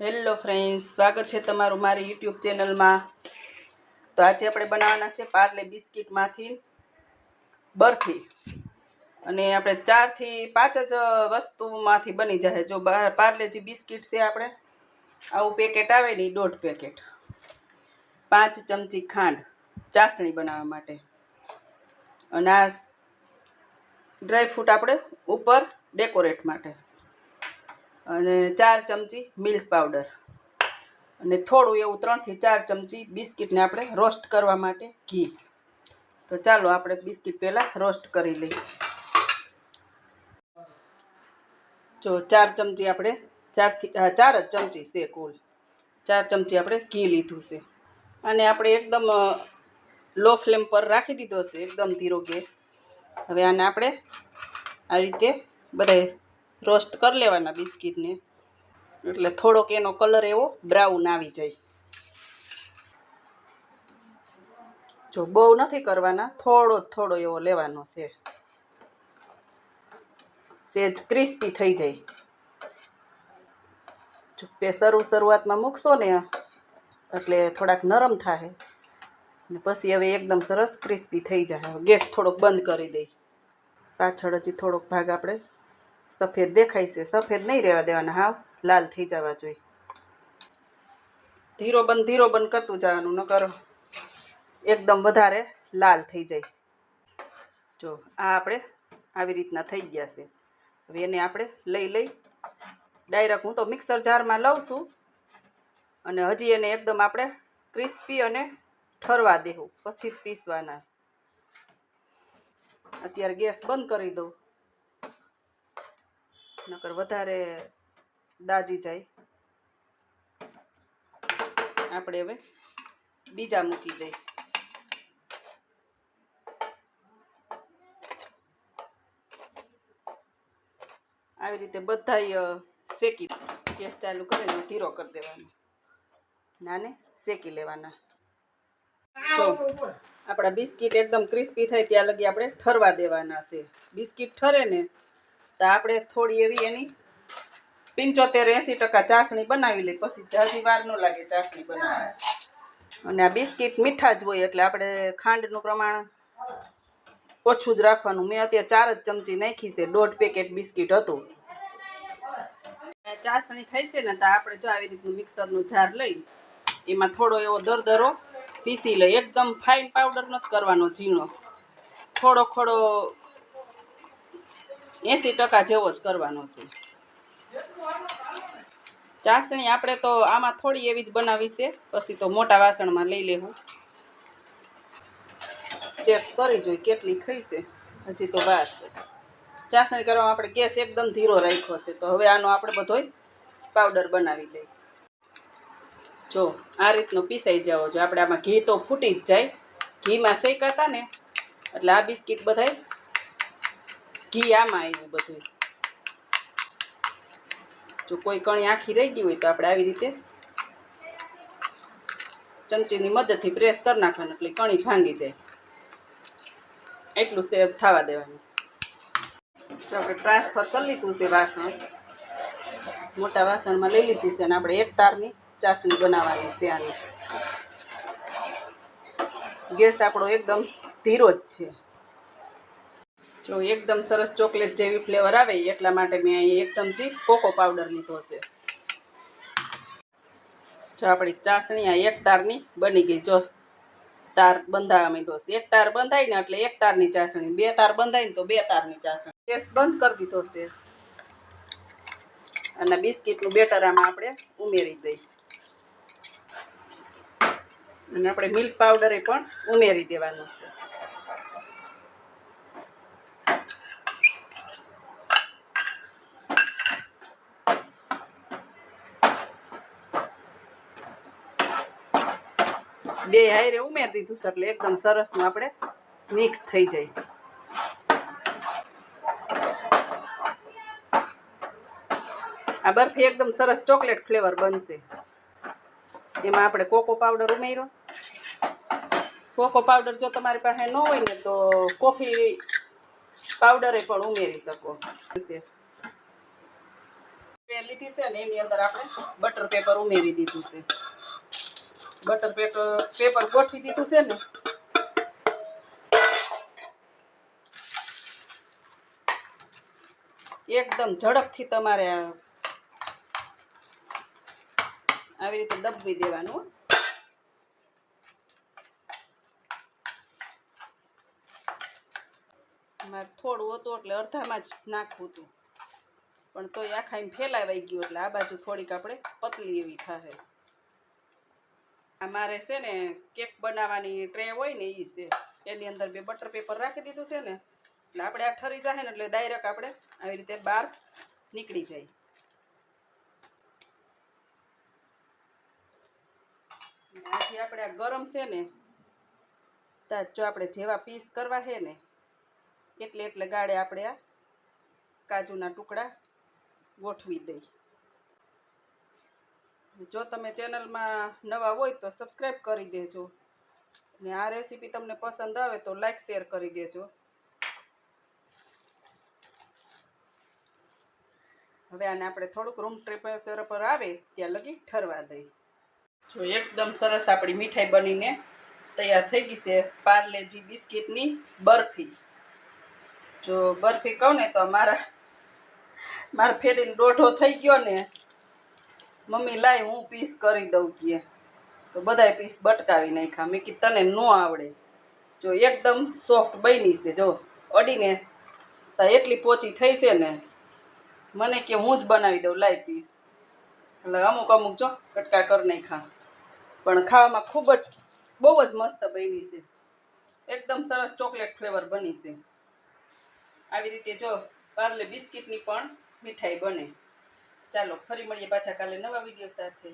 Hello friends, સ્વાગત છે તમારું મારી યુટ્યુબ ચેનલમાં. તો આજે આપણે બનાવવાના છે પાર્લે બિસ્કિટમાંથી બરફી. અને આપણે ચારથી પાંચ જ વસ્તુમાંથી બની જાય. જો પાર્લે પાર્લેજી બિસ્કિટ છે આપણે, આવું પેકેટ આવે ને દોઢ પેકેટ. પાંચ ચમચી ખાંડ ચાસણી બનાવવા માટે. અને આ ડ્રાયફ્રૂટ આપણે ઉપર ડેકોરેટ માટે. અને ચાર ચમચી મિલ્ક પાવડર. અને થોડું એવું ત્રણથી ચાર ચમચી બિસ્કિટને આપણે રોસ્ટ કરવા માટે ઘી. તો ચાલો આપણે બિસ્કિટ પહેલાં રોસ્ટ કરી લઈએ. જો ચાર ચમચી આપણે ચારથી ચાર જ ચમચી છે કુલ. ચાર ચમચી આપણે ઘી લીધું છે. અને આપણે એકદમ લો ફ્લેમ પર રાખી દીધો છે, એકદમ ધીરો ગેસ. હવે આને આપણે આ રીતે બધાય રોસ્ટ કરી લેવાના બિસ્કિટને. એટલે થોડોક એનો કલર એવો બ્રાઉન આવી જાય. જો બહુ નથી કરવાના, થોડો થોડો એવો લેવાનો છે. સેજ ક્રિસ્પી થઈ જાય. જો તે શરૂ શરૂઆતમાં મૂકશો ને, એટલે થોડાક નરમ થાય અને પછી હવે એકદમ સરસ ક્રિસ્પી થઈ જાય. ગેસ થોડોક બંધ કરી દઈ પાછળ હજી થોડોક ભાગ આપણે સફેદ દેખાય છે. સફેદ નહીં રહેવા દેવાના. હાવ લાલ થઈ જવા જોઈએ. ધીરો બંધ ધીરો બંધ કરતું જવાનું નકર એકદમ વધારે લાલ થઈ જાય. જો, આ આપણે આવી રીતના થઈ ગયા છે. હવે એને આપણે લઈ લઈ ડાયરેક્ટ હું તો મિક્સર જારમાં લઉં છું અને હજી એને એકદમ આપણે ક્રિસ્પી અને ઠરવા દેવું. પછી પીસવાના. અત્યારે ગેસ બંધ કરી દઉં. નકર વધારે દાજી જાય. આપણે હવે બીજા મૂકી દઈ આવી રીતે બધાય અ, શેકી ગેસ ચાલુ કરીને ધીરો કરી દેવાનો. નાને શેકી લેવાના. જો આપણા બિસ્કિટ એકદમ ક્રિસ્પી થાય ત્યાં લગી આપણે ઠરવા દેવાના છે. બિસ્કિટ ઠરે ને તો આપણે થોડી એવી એની પંચોતેર એંસી ટકા ચાસણી બનાવી લઈ. પછી જાજી વાર ન લાગે ચાસણી બનાવવા અને આ બિસ્કિટ મીઠા જ હોય એટલે આપણે ખાંડનું પ્રમાણ ઓછું જ રાખવાનું. મેં અત્યારે ચાર જ ચમચી નાખી છે, દોઢ પેકેટ બિસ્કિટ હતું. ચાસણી થઈ છે ને તો આપણે જો આવી રીતનું મિક્સરનું જાર લઈ, એમાં થોડો એવો દરદરો પીસી લઈ. એકદમ ફાઇન પાવડર નથી કરવાનો ઝીણો. થોડો થોડો એંસી ટકા જેવો જ કરવાનો છે. ચાસણી આપણે તો આમાં થોડી એવી જ બનાવી છે. પછી તો મોટા વાસણમાં લઈ લેવું. ચેક કરી જોઈ કેટલી થઈ છે. હજી તો વાર છે. ચાસણી કરવામાં આપણે ગેસ એકદમ ધીરો રાખ્યો છે. તો હવે આનો આપણે બધોય પાવડર બનાવી લઈએ. જો, આ રીતનો પીસાઈ જાવો જો આપણે આમાં ઘી તો ફૂટી જ જાય. ઘીમાં શેકાતા ને, એટલે આ બિસ્કિટ બધાય ઘી આમાં આવ્યું બધું. જો કોઈ કણી આખી રહી ગઈ હોય તો આપણે આવી રીતે ચમચીની મદદથી પ્રેસ કરી નાખવાનું, એટલે કણી ભાંગી જાય. એટલું સેવ થવા દેવાનું. આપણે ટ્રાન્સફર કરી લીધું છે વાસણ. મોટા વાસણમાં લઈ લીધું છે અને આપણે એક તારની ચાસણી બનાવવાની છે આની. ગેસ આપણો એકદમ ધીરો જ છે. જો એકદમ સરસ ચોકલેટ જેવી ફ્લેવર આવે એટલા માટે મેં અહીંયા એક ચમચી કોકો પાવડર લીધો છે. જો આપણી ચાસણી આ એક તારની બની ગઈ, જો તાર બંધાવા માંડ્યો છે. એક તાર બંધાય ને એટલે એક તારની ચાસણી, બે તાર બંધાય ને તો બે તારની ચાસણી. ગેસ બંધ કરી દીધો છે. અને બિસ્કિટનું બેટર આમાં આપણે ઉમેરી દઈ અને આપણે મિલ્ક પાવડરે પણ ઉમેરી દેવાનું છે. બે હાયરે ઉમેરી દીધું છે, એટલે એકદમ સરસનું આપણે મિક્સ થઈ જાય. આ બરફી એકદમ સરસ ચોકલેટ ફ્લેવર બનશે. એમાં આપણે કોકો પાવડર ઉમેર્યો. કોકો પાવડર જો તમારી પાસે ન હોય ને તો કોફી પાવડરે પણ ઉમેરી શકો. લીધી છે ને, એની અંદર આપણે બટર પેપર ઉમેરી દીધું છે. બટર પેપર પેપર ગોઠવી દીધું છે ને. એકદમ ઝડપથી તમારે આવી રીતે દબવી દેવાનું મારે થોડું હતું એટલે અડધામાં જ નાખવું હતું. પણ તોય આખા એમ ફેલાવાઈ ગયું એટલે આ બાજુ થોડીક આપણે પતલી એવી થાય આ મારે છે ને કેક બનાવવાની ટ્રે હોય ને એ છે. એની અંદર બે બટર પેપર રાખી દીધું છે ને, એટલે આપણે આ ઠરી જાય ને એટલે ડાયરેક્ટ આપણે આવી રીતે બહાર નીકળી જાય. આથી આપણે આ ગરમ છે ને જો આપણે જેવા પીસ કરવા છે ને, એટલે એટલે ગાળે આપણે આ કાજુના ટુકડા ગોઠવી દઈ જો તમે ચેનલમાં નવા હોય તો સબસ્ક્રાઈબ કરી દેજો. અને આ રેસીપી તમને પસંદ આવે તો લાઈક, શેર કરી દેજો. હવે આને આપણે થોડુંક રૂમ ટેમ્પરેચર પર આવે ત્યાં લગી ઠરવા દઈ જો એકદમ સરસ આપણી મીઠાઈ બનીને તૈયાર થઈ ગઈ છે પાર્લેજી બિસ્કિટની બરફી. જો બરફી કહું ને તો મારા મારા ફેરીને દોઢો થઈ ગયો ને મમ્મી, લાય, હું પીસ કરી દઉં કે. તો બધાય પીસ બટકાવી નાખ્યા. મેં કીધું, તને ન આવડે. જો એકદમ સોફ્ટ બની છે. જો અડીને તો એટલી પોચી થઈ છે ને, મને કે હું જ બનાવી દઉં, લાય, પીસ. એટલે અમુક અમુક જો કટકા કરી નાખ્યા. પણ ખાવામાં ખૂબ જ, બહુ જ મસ્ત બની છે. એકદમ સરસ ચોકલેટ ફ્લેવર બની છે. આવી રીતે જો પાર્લે બિસ્કિટની પણ મીઠાઈ બને. ચાલો ફરી મળીએ પાછા કાલે નવા વીડિયો સાથે.